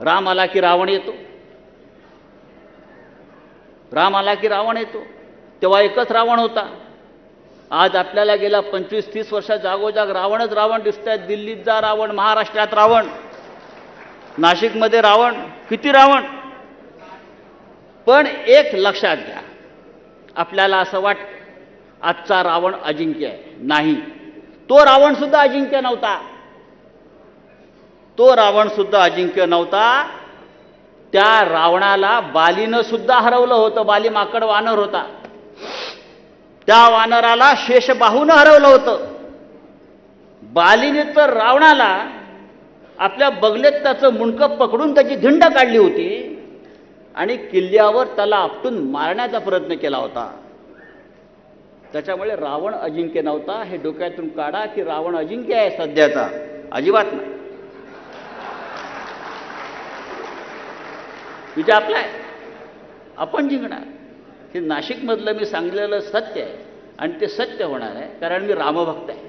राम आला की रावण येतो? राम आला की रावण येतो? तेव्हा एकच रावण होता. आज आपल्याला गेल्या पंचवीस तीस वर्षात जागोजाग रावणच रावण दिसत आहेत दिल्लीत जा रावण महाराष्ट्रात रावण. नाशिकमध्ये रावण. किती रावण? पण एक लक्षात घ्या. आपल्याला असं वाट आजचा रावण अजिंक्य आहे. नाही. तो रावण सुद्धा अजिंक्य नव्हता. तो रावण सुद्धा अजिंक्य नव्हता. त्या रावणाला बालीनं सुद्धा हरवलं होतं. बाली माकड वानर होता. त्या वानराला शेषबाहूनं हरवलं होतं. बालीने तर रावणाला आपल्या बगलेत त्याचं मुंडकं पकडून त्याची धिंड काढली होती आणि किल्ल्यावर त्याला आपटून मारण्याचा प्रयत्न केला होता. त्याच्यामुळे रावण अजिंक्य नव्हता. हे डोक्यातून काढा की रावण अजिंक्य आहे सध्याचा. अजिबात नाही. विजय आपला आहे. आपण जिंकणार. हे नाशिकमधलं मी सांगलेलं सत्य आहे आणि ते सत्य होणार आहे कारण मी रामभक्त आहे.